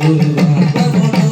ஒரு வாட்டமுன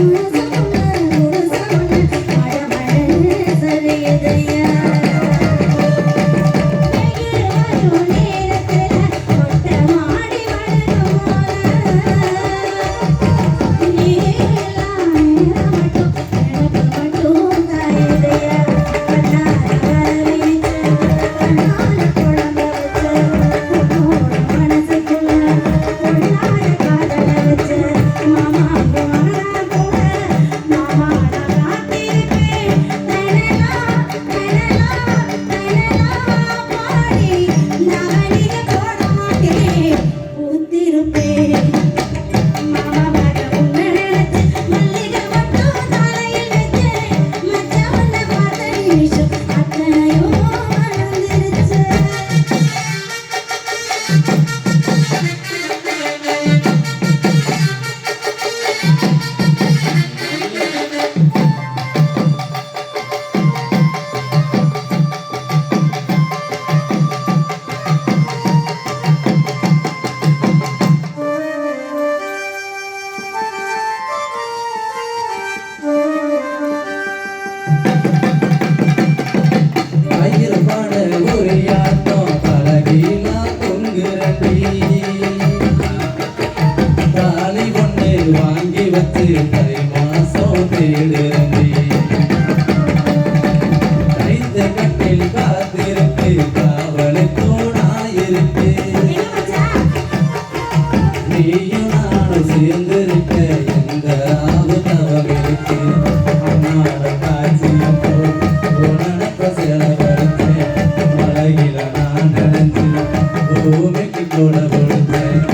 Música காத்திருந்தி தைந்த கண்ணில் காத்திருந்து காவலை தோணாயிருந்து நீயும் நானும் சேர்ந்திருக்க எந்த ஆவு தவமிருக்கு அண்ணாட காட்சியை போனப்ப செலவழித்தேன் மழகில நான் நினைச்சு பூமிக்கு கூட கொடுத்தேன்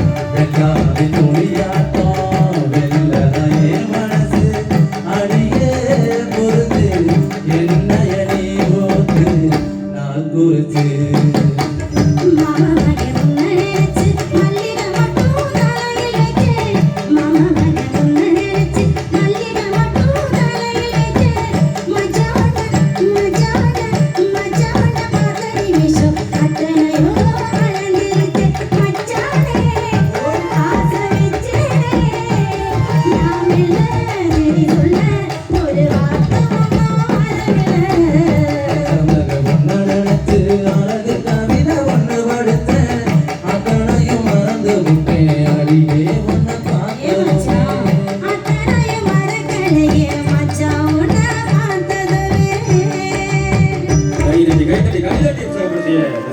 Thank you.